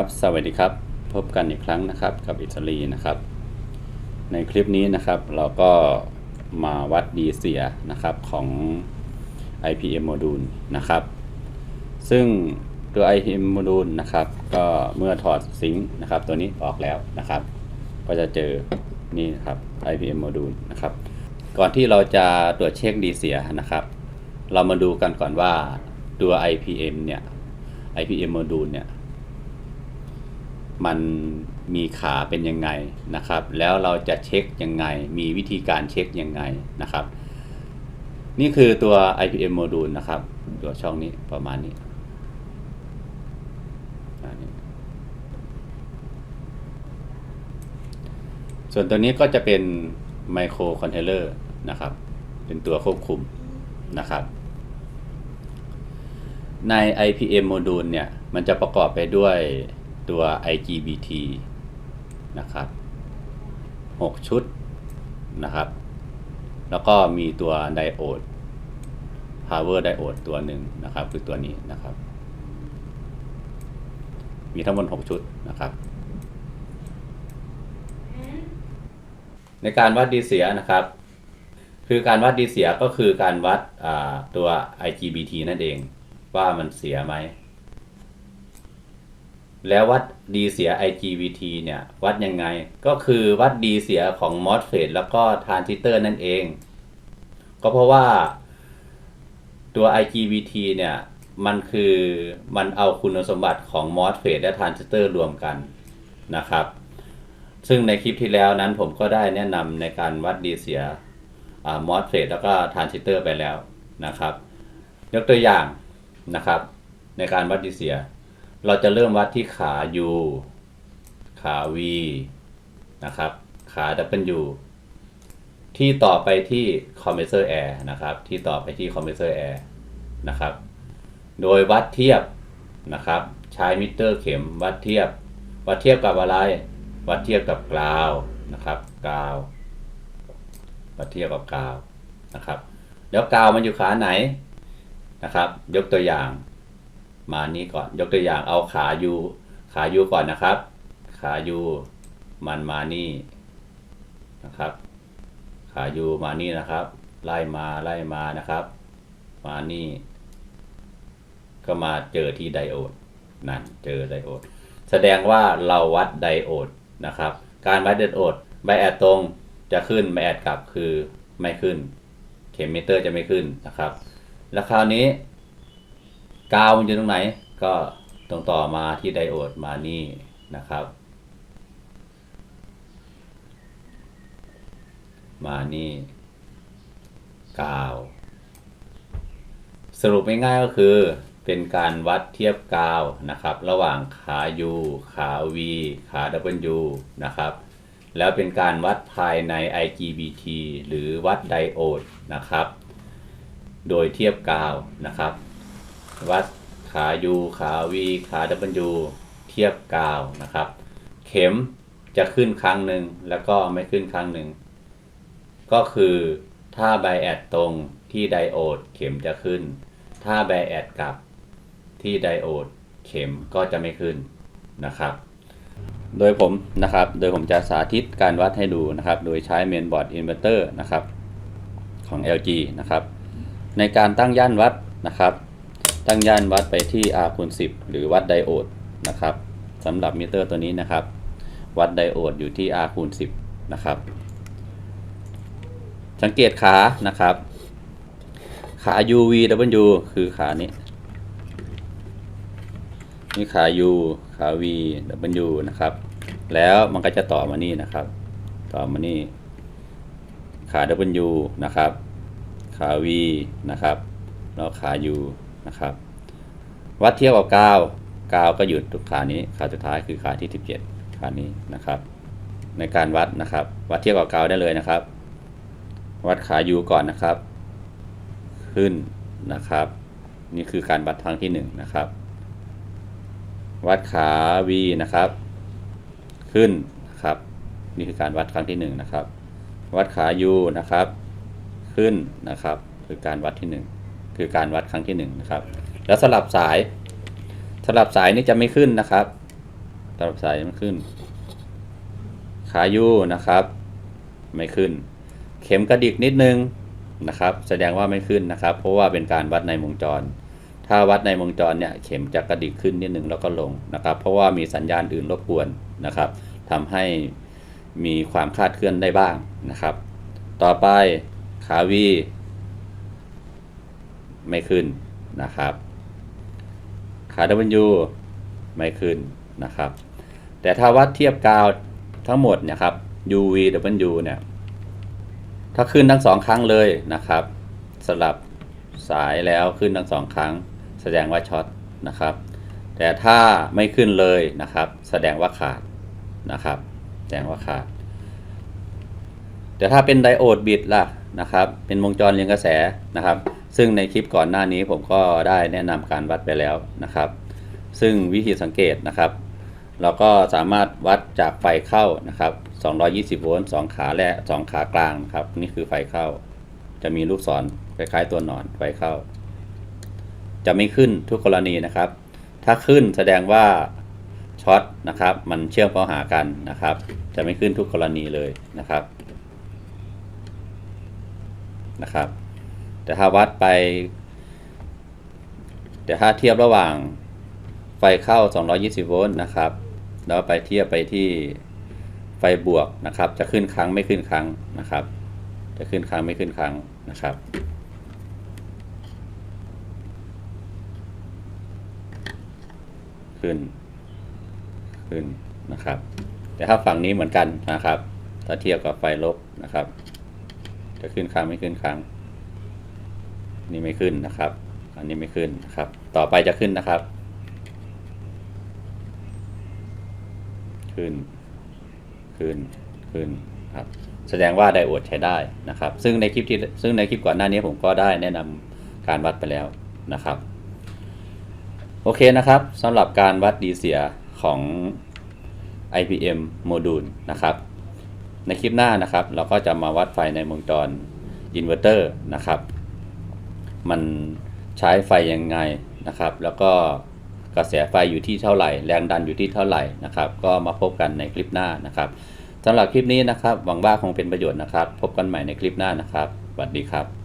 ครับ สวัสดีครับ พบกันอีกครั้งนะครับกับอิตาลีนะครับ ในคลิปนี้นะครับเราก็มาวัดดีเสียนะครับของ IPM Module นะครับ ซึ่งตัว IPM Module นะครับ ก็เมื่อถอดซิงค์นะครับ ตัวนี้ออกแล้วนะครับ ก็จะเจอนี่นครับ IPM Module นะครับ ก่อนที่เราจะตรวจเช็คดีเสียนะครับ เรามาดูกันก่อนว่าตัว IPM เนี่ย IPM Module เนี่ย มันมีขาเป็นยังไงนะครับ แล้วเราจะเช็คยังไง มีวิธีการเช็คยังไงนะครับ นี่คือตัว IPM Module นะครับ ตัวช่องนี้ประมาณนี้ส่วนตัวนี้ก็จะเป็นไมโครคอนเทนเ r อร์นะครับ เป็นตัวควบคุมนะครับ ใน IPM Module เนี่ย มันจะประกอบไปด้วย ตัว IGBT นะครับ 6 ชุดนะครับ แล้วก็มีตัวไดโอด power diode ตัวหนึ่งนะครับ คือตัวนี้นะครับ มีทั้งหมด 6 ชุดนะครับ ในการวัดดีเสียนะครับ คือการวัดดีเสียก็คือการวัดตัว IGBT นั่นเอง ว่ามันเสียไหม แล้ววัดดีเสีย IGBT เนี่ยวัดยังไง ก็คือวัดดีเสียของ MOSFET แล้วก็ทรานซิสเตอร์นั่นเอง ก็เพราะว่าตัว IGBT เนี่ยมันคือมันเอาคุณสมบัติของ MOSFET และทรานซิสเตอร์รวมกันนะครับ ซึ่งในคลิปที่แล้วนั้นผมก็ได้แนะนำในการวัดดีเสียมอสเฟตแล้วก็ทรานซิสเตอร์ไปแล้วนะครับ ยกตัวอย่างนะครับ ในการวัดดีเสีย เราจะเริ่มวัดที่ขา U ขา V นะครับ ขา W ที่ต่อไปที่คอมเพรสเซอร์แอร์นะครับ ที่ต่อไปที่คอมเพรสเซอร์แอร์นะครับ โดยวัดเทียบนะครับ ใช้มิเตอร์เข็มวัดเทียบ วัดเทียบกับอะไร วัดเทียบกับกราวนะครับกราววัดเทียบกับกราวนะครับ แล้วกราวมันอยู่ขาไหนนะครับ ยกตัวอย่าง มานี้ก่อนยกตัวอย่างเอาขายูขายูก่อนนะครับ ขายูมันมานี่นะครับ ขายูมานี่นะครับ ไล่มาไล่มานะครับ มานี่ ก็มาเจอที่ไดโอดนั่นเจอไดโอดแสดงว่าเราวัดไดโอดนะครับ การวัดไดโอดไบแอดตรงจะขึ้นไบแอดกลับคือไม่ขึ้น เข็มมิเตอร์จะไม่ขึ้นนะครับ แล้วคราวนี้ กาวมันอยู่ตรงไหน ก็ตรงต่อมาที่ไดโอดมานี่นะครับ มานี่กาว สรุปง่ายๆก็คือเป็นการวัดเทียบกาวนะครับ ระหว่างขา U ขา V ขา W นะครับ แล้วเป็นการวัดภายใน IGBT หรือวัดไดโอดนะครับ โดยเทียบกาวนะครับ วัดขา U ขา V ขา W เทียบกาวนะครับ เข็มจะขึ้นครั้งหนึ่งแล้วก็ไม่ขึ้นครั้งหนึ่ง ก็คือถ้าไบแอดตรงที่ไดโอดเข็มจะขึ้น ถ้าไบแอดกลับที่ไดโอดเข็มก็จะไม่ขึ้นนะครับ โดยผมนะครับ โดยผมจะสาธิตการวัดให้ดูนะครับ โดยใช้เมนบอร์ดอินเวอร์เตอร์นะครับของ LG นะครับ ในการตั้งย่านวัดนะครับ ตั้งย่านวัดไปที่ R คูณ10 หรือวัดไดโอดนะครับสำหรับมิเตอร์ตัวนี้นะครับ วัดไดโอดอยู่ที่ R คูณ10 นะครับ สังเกตขานะครับ ขา UVW คือขานี้ นี่ขา U ขา V W นะครับ แล้วมันก็จะต่อมานี่นะครับ ต่อมานี่ ขา W นะครับ ขา V นะครับ แล้วขา U นะครับ วัดเทียบกับกาวกาวก็อยู่ทุกขานี้ขาสุดท้ายคือขาที่ 17 ขานี้นะครับ ในการวัดนะครับ วัดเทียบกับกาวได้เลยนะครับ วัดขา U ก่อนนะครับ ขึ้นนะครับ นี่คือการวัดครั้งที่1นะครับ วัดขา V นะครับขึ้นนะครับนี่คือการวัดครั้งที่1นะครับวัดขา U นะครับ ขึ้นนะครับ คือการวัดที่1 คือการวัดครั้งที่1นะครับแล้วสลับสาย สลับสายนี่จะไม่ขึ้นนะครับตลับสายไม่ขึ้น ขายู่นะครับ ไม่ขึ้น เข็มกระดิกนิดนึงนะครับ แสดงว่าไม่ขึ้นนะครับ เพราะว่าเป็นการวัดในวงจร ถ้าวัดในวงจรเนี่ยเข็มจะกระดิกขึ้นนิดนึงแล้วก็ลงนะครับ เพราะว่ามีสัญญาณอื่นรบกวนนะครับทำให้มีความคลาดเคลื่อนได้บ้างนะครับ ต่อไปขาวี ไม่ขึ้นนะครับ ขา W ไม่ขึ้นนะครับ แต่ถ้าวัดเทียบกาวทั้งหมดเนี่ยครับ UV W เนี่ยถ้าขึ้นทั้งสองครั้งเลยนะครับสลับสายแล้วขึ้นทั้งสองครั้ง แสดงว่าช็อตนะครับ แต่ถ้าไม่ขึ้นเลยนะครับ แสดงว่าขาดนะครับ แสดงว่าขาด แต่ถ้าเป็นไดโอดบิดล่ะนะครับ เป็นวงจรเรียงกระแสนะครับ ซึ่งในคลิปก่อนหน้านี้ผมก็ได้แนะนำการวัดไปแล้วนะครับ ซึ่งวิธีสังเกตนะครับ เราก็สามารถวัดจากไฟเข้านะครับ 220 โวลต์2ขาและ2ขากลางครับ นี่คือไฟเข้า จะมีลูกศรคล้ายๆตัวหนอนไฟเข้า จะไม่ขึ้นทุกกรณีนะครับ ถ้าขึ้นแสดงว่าช็อตนะครับ มันเชื่อมเข้าหากันนะครับ จะไม่ขึ้นทุกกรณีเลยนะครับนะครับ แต่ถ้าวัดไป แต่ถ้าเทียบระหว่างไฟเข้า 220 โวลต์นะครับ แล้วไปเทียบไปที่ไฟบวกนะครับ จะขึ้นครั้งไม่ขึ้นครั้งนะครับ จะขึ้นครั้งไม่ขึ้นครั้งนะครับ ขึ้น ขึ้นนะครับ แต่ถ้าฝั่งนี้เหมือนกันนะครับ ถ้าเทียบกับไฟลบนะครับ จะขึ้นครั้งไม่ขึ้นครั้ง นี่ไม่ขึ้นนะครับ อันนี้ไม่ขึ้นนะครับ ต่อไปจะขึ้นนะครับ ขึ้น ขึ้น ขึ้นครับ แสดงว่าไดโอดใช้ได้นะครับ ซึ่งในคลิปที่ซึ่งในคลิปก่อนหน้านี้ผมก็ได้แนะนำการวัดไปแล้วนะครับ โอเคนะครับสำหรับการวัดดีเสียของ IPM โมดูลนะครับ ในคลิปหน้านะครับ เราก็จะมาวัดไฟในวงจรอินเวอร์เตอร์นะครับ มันใช้ไฟยังไงนะครับ แล้วก็กระแสไฟอยู่ที่เท่าไหร่ แรงดันอยู่ที่เท่าไหร่นะครับ ก็มาพบกันในคลิปหน้านะครับสำหรับคลิปนี้นะครับ หวังว่าคงเป็นประโยชน์นะครับ พบกันใหม่ในคลิปหน้านะครับสวัสดีครับ